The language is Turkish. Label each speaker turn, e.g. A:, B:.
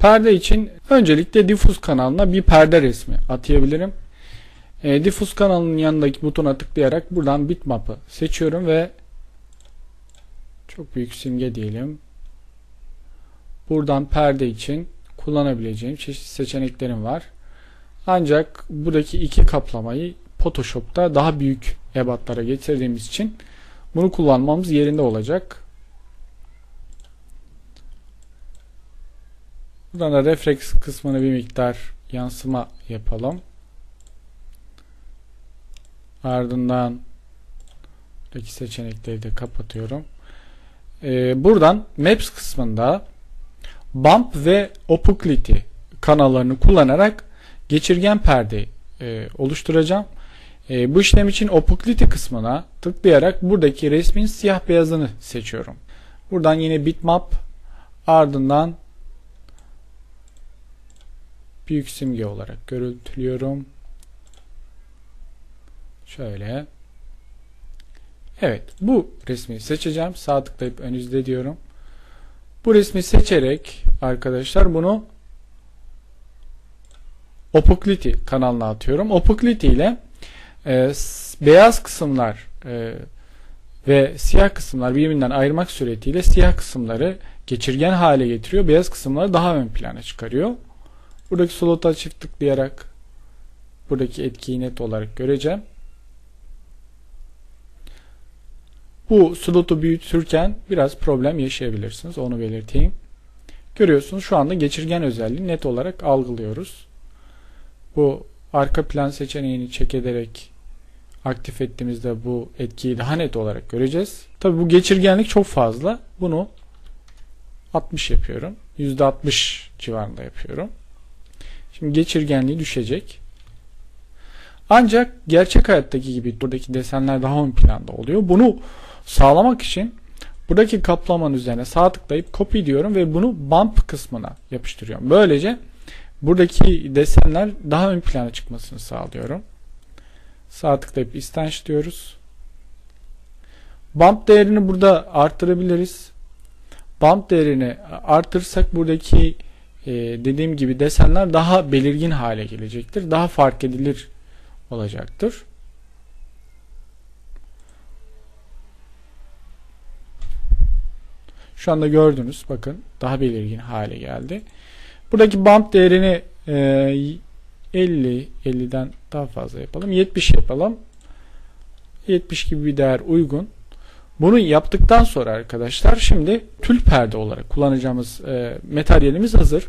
A: Perde için öncelikle diffuse kanalına bir perde resmi atayabilirim. E, diffuse kanalının yanındaki butona tıklayarak buradan bitmap'ı seçiyorum ve çok büyük simge diyelim. Buradan perde için kullanabileceğim çeşitli seçeneklerim var. Ancak buradaki iki kaplamayı Photoshop'ta daha büyük ebatlara getirdiğimiz için bunu kullanmamız yerinde olacak. Buradan da reflex kısmını bir miktar yansıma yapalım. Ardından buradaki seçenekleri de kapatıyorum. Ee, buradan Maps kısmında Bump ve Obliquity kanallarını kullanarak geçirgen perde e, oluşturacağım. E, bu işlem için Obliquity kısmına tıklayarak buradaki resmin siyah beyazını seçiyorum. Buradan yine bitmap ardından büyük simge olarak görüntülüyorum. Şöyle. Evet bu resmi seçeceğim. Sağ tıklayıp ön izle diyorum. Bu resmi seçerek arkadaşlar bunu Obliquity kanalına atıyorum. Obliquity ile e, beyaz kısımlar e, ve siyah kısımlar birbirinden ayırmak suretiyle siyah kısımları geçirgen hale getiriyor. Beyaz kısımları daha ön plana çıkarıyor. Buradaki slota çift tıklayarak buradaki etkiyi net olarak göreceğim. Bu slotu büyütürken biraz problem yaşayabilirsiniz. Onu belirteyim. Görüyorsunuz şu anda geçirgen özelliği net olarak algılıyoruz. Bu arka plan seçeneğini çek ederek aktif ettiğimizde bu etkiyi daha net olarak göreceğiz. Tabi bu geçirgenlik çok fazla. Bunu 60 yapıyorum. %60 civarında yapıyorum. Şimdi geçirgenliği düşecek. Ancak gerçek hayattaki gibi buradaki desenler daha ön planda oluyor. Bunu sağlamak için buradaki kaplamanın üzerine sağ tıklayıp copy diyorum ve bunu bump kısmına yapıştırıyorum. Böylece buradaki desenler daha ön plana çıkmasını sağlıyorum. Sağ tıklayıp istenç diyoruz. Bump değerini burada arttırabiliriz. Bump değerini artırırsak buradaki e, dediğim gibi desenler daha belirgin hale gelecektir. Daha fark edilir olacaktır. Şu anda gördünüz bakın daha belirgin hale geldi. Buradaki bump değerini e, 50 50'den daha fazla yapalım. 70 yapalım. 70 gibi bir değer uygun. Bunu yaptıktan sonra arkadaşlar şimdi tül perde olarak kullanacağımız e, materyalimiz hazır.